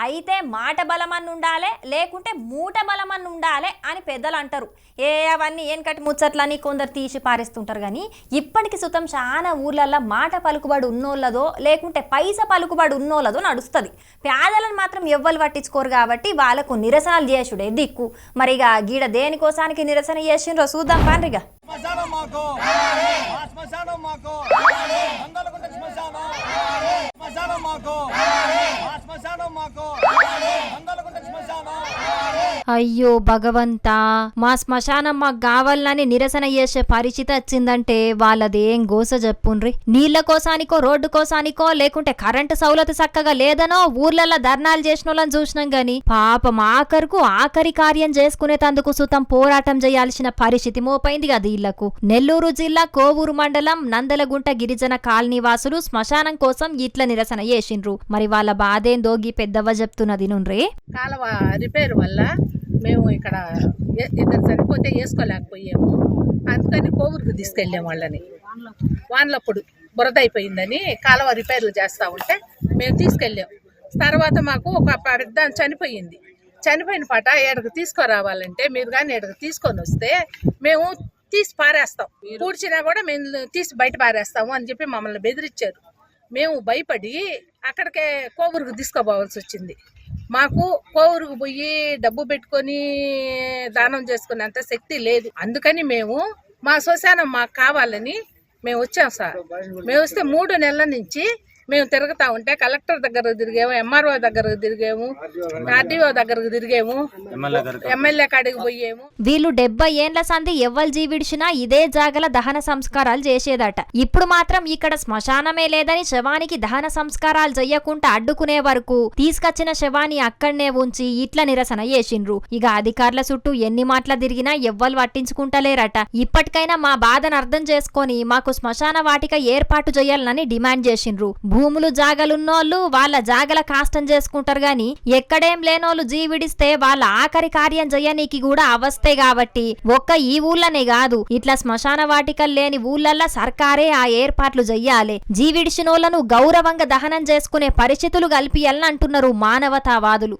అయితే మాట బలమని ఉండాలే లేకుంటే మూట బలమని ఉండాలే అని పెద్దలు అంటారు. ఏ అవన్నీ ఏనకటి ముచ్చట్లని కొందరు తీసి పారేస్తుంటారు కానీ ఇప్పటికి సుతం చాలా ఊర్లల్లో మాట పలుకుబడి ఉన్నోళ్ళదో లేకుంటే పైస పలుకుబడి ఉన్నోళ్ళదో నడుస్తుంది. పేదలను మాత్రం ఎవ్వరు పట్టించుకోరు కాబట్టి వాళ్ళకు నిరసనలు చేసుడే దిక్కు. మరి ఇక గీడ దేనికోసానికి నిరసన చేసిండ్రో చూద్దాం పాండ్రిగా. శ్మశానం మాకు మా శ్మశానం మాకు మంగళగుంట శ్మశానం శ్మశానం మాకు మా శ్మశానం మాకు మంగళగుంట శ్మశానం అయ్యో భగవంతా మా శ్మశానం మాకు కావాలని నిరసన చేసే పరిస్థితి వచ్చిందంటే వాళ్ళదేం గోస చెప్పుండ్రి? నీళ్ళ కోసానికో రోడ్డు కోసానికో లేకుంటే కరెంటు సౌలత చక్కగా లేదనో ఊర్లలో ధర్నాలు చేసిన వాళ్ళని చూసినాం గాని పాపం ఆఖరుకు ఆఖరి కార్యం చేసుకునేటందుకు సుతం పోరాటం చేయాల్సిన పరిస్థితి మోపైంది కదా ఇళ్ళకు. నెల్లూరు జిల్లా కోవూరు మండలం నందలగుంట గిరిజన కాలనీ వాసులు శ్మశానం కోసం ఇట్ల నిరసన చేసిండ్రు. మరి వాళ్ళ బాధేందో గీ పెద్దవ్వ చెప్తున్నది నుండ్రే కాలువ రిపేర్ వల్ల మేము ఇక్కడ ఇద్దరు చనిపోతే వేసుకోలేకపోయాము. అందుకని కోవూరుకు తీసుకెళ్ళాం వాళ్ళని. వానలప్పుడు బురద అయిపోయిందని కాలువ రిపేర్లు చేస్తూ ఉంటే మేము తీసుకెళ్ళాం. తర్వాత మాకు ఒక పెద్ద చనిపోయింది. చనిపోయిన పాట ఏడకు తీసుకురావాలంటే మీరు కానీ ఏడకు తీసుకొని వస్తే మేము తీసి పారేస్తాం. పూడ్చినా కూడా మేము తీసి బయట పారేస్తాము అని చెప్పి మమ్మల్ని బెదిరించారు. మేము భయపడి అక్కడికే కోవూరుకు తీసుకోపోవాల్సి వచ్చింది. మాకు కోవురుకు పోయి డబ్బు పెట్టుకొని దానం చేసుకునేంత శక్తి లేదు. అందుకని మేము మా శ్మశానం మాకు కావాలని మేము వచ్చాం సార్. మేము వస్తే మూడు నెలల నుంచి మేము తిరుగుతా ఉంటే కలెక్టర్ దగ్గర తిరిగాము ఎంఆర్ఓ దగ్గర తిరిగాము ఆర్డీఓ దగ్గరకు తిరిగాము ఎమ్మెల్యే కాడికి పోయాము. వీళ్ళు డెబ్బై ఏండ్ల సంధి ఎవ్వరు జీవిడిచినా ఇదే జాగల దహన సంస్కారాలు చేసేదట. ఇప్పుడు మాత్రం ఇక్కడ శ్మశానమే లేదని శవానికి దహన సంస్కారాలు చెయ్యకుండా అడ్డుకునే వరకు తీసుకొచ్చిన శవాన్ని అక్కడనే ఉంచి ఇట్ల నిరసన చేసిండ్రు. ఇక అధికారుల చుట్టూ ఎన్ని మాటలు తిరిగినా ఎవ్వరు పట్టించుకుంటలేరట. ఇప్పటికైనా మా బాధను అర్థం చేసుకొని మాకు శ్మశాన వాటిక ఏర్పాటు చేయాలని డిమాండ్ చేసిండ్రు. భూములు జాగలున్నోళ్ళు వాళ్ళ జాగల కాష్టం చేసుకుంటారు గాని ఎక్కడేం లేనోళ్ళు జీవిడిస్తే వాళ్ళ ఆఖరి కార్యం చేయనీకి కూడా అవస్థే కాబట్టి ఒక్క ఈ ఊళ్ళనే కాదు ఇట్లా శ్మశాన వాటికలు లేని ఊళ్ళల్లా సర్కారే ఆ ఏర్పాట్లు చెయ్యాలి జీవిడిచినోళ్ళను గౌరవంగా దహనం చేసుకునే పరిస్థితులు కల్పియాలని అంటున్నారు మానవతావాదులు.